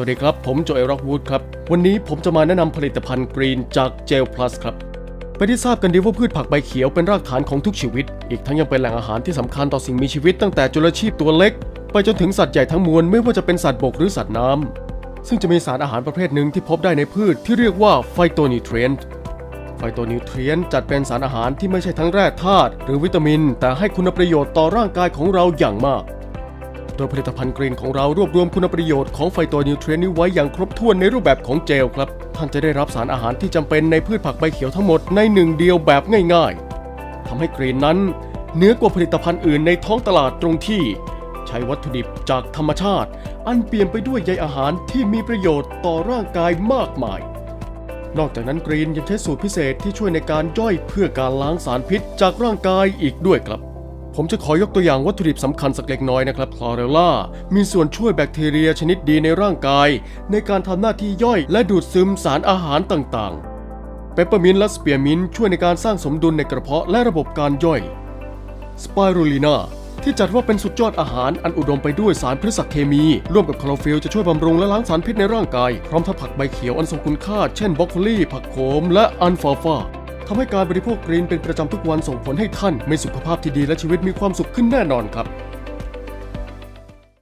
วัสดีครับ ผมโจเอร็อกวูดครับ วันนี้ผมจะมาแนะนำผลิตภัณฑ์กรีนจากเจลพลัสครับไปที่ทราบกันดีว่าพืชผักใบเขียวเป็นรากฐานของทุกชีวิต อีกทั้งยังเป็นแหล่งอาหารที่สำคัญต่อสิ่งมีชีวิตตั้งแต่จุลชีพตัวเล็ก ไปจนถึงสัตว์ใหญ่ทั้งมวลไม่ว่าจะเป็นสัตว์บกหรือสัตว์น้ำซึ่งจะมีสารอาหารประเภทหนึ่งที่พบได้ในพืชที่เรียกว่าไฟโตนิวเทรียนไฟโตนิวเทรียนจัดเป็นสารอาหารที่ไม่ใช่ทั้งแร่ธาตุหรือวิตามิน แต่ให้คุณประโยชน์ต่อร่างกายของเราอย่างมาก ดยผลิตภัณฑ์กรีนของเรารวบรวมคุณประโยชน์ของไฟโตนิวเทรนนี้ไว้อย่างครบถ้วนในรูปแบบของเจลครับ ท่านจะได้รับสารอาหารที่จำเป็นในพืชผักใบเขียวทั้งหมดในหนึ่งเดียวแบบง่ายๆทำให้กรีนนั้นเนื้อกว่าผลิตภัณฑ์อื่นในท้องตลาดตรงที่ ใช้วัตถุดิบจากธรรมชาติ อันเปี่ยมไปด้วยใยอาหารที่มีประโยชน์ต่อร่างกายมากมาย นอกจากนั้นกรีนยังใช้สูตรพิเศษที่ช่วยในการย่อยเพื่อการล้างสารพิษจากร่างกายอีกด้วยครับ ผมจะขอยกตัวอย่างวัตถุดิบสำคัญสักเล็กน้อยนะครับคลอเรลล่ามีส่วนช่วยแบคทีเรียชนิดดีในร่างกาย ในการทำหน้าที่ย่อยและดูดซึมสารอาหารต่างๆ เปปเปอร์มินและสเปียร์มินช่วยในการสร้างสมดุลในกระเพาะและระบบการย่อยสไปรูลินาที่จัดว่าเป็นสุดยอดอาหารอันอุดมไปด้วยสารพฤกษเคมี ร่วมกับคลอโรฟิลจะช่วยบำรุงและล้างสารพิษในร่างกาย พร้อมทั้งผักใบเขียวอันทรงคุณค่า เช่นบรอกโคลีผักโขมและอันฟาฟา ทำให้การบริโภคกรีนเป็นประจำทุกวันส่งผลให้ท่านมีสุขภาพที่ดีและชีวิตมีความสุขขึ้นแน่นอนครับ